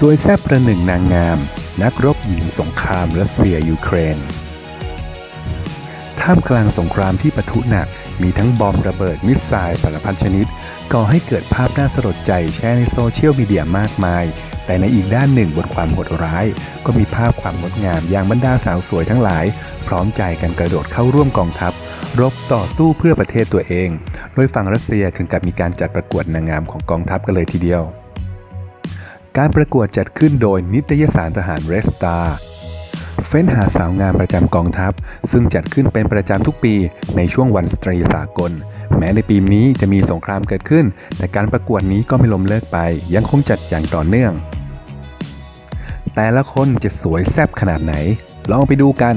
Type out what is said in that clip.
สวยแซ่บประหนึ่งนางงาม นักรบหญิงสงครามรัสเซียยูเครน ท่ามกลางสงครามที่ปะทุหนัก มีทั้งบอมระเบิดมิสไซล์สารพันชนิด ก่อให้เกิดภาพน่าสลดใจแชร์ในโซเชียลมีเดียมากมาย แต่ในอีกด้านหนึ่งบนความโหดร้าย ก็มีภาพความงดงามอย่างบรรดาสาวสวยทั้งหลาย พร้อมใจกันกระโดดเข้าร่วมกองทัพรบต่อสู้เพื่อประเทศตัวเอง โดยฝั่งรัสเซียถึงกับมีการจัดประกวดนางงามของกองทัพกันเลยทีเดียว การประกวดจัดขึ้นโดยนิตยสารทหารเรสตาเฟ้นหาสาวงามประจำกองทัพ ซึ่งจัดขึ้นเป็นประจำทุกปีในช่วงวันสตรีสากล แม้ในปีนี้จะมีสงครามเกิดขึ้น แต่การประกวดนี้ก็ไม่ล้มเลิกไป ยังคงจัดอย่างต่อเนื่อง แต่ละคนจะสวยแซ่บขนาดไหน ลองไปดูกัน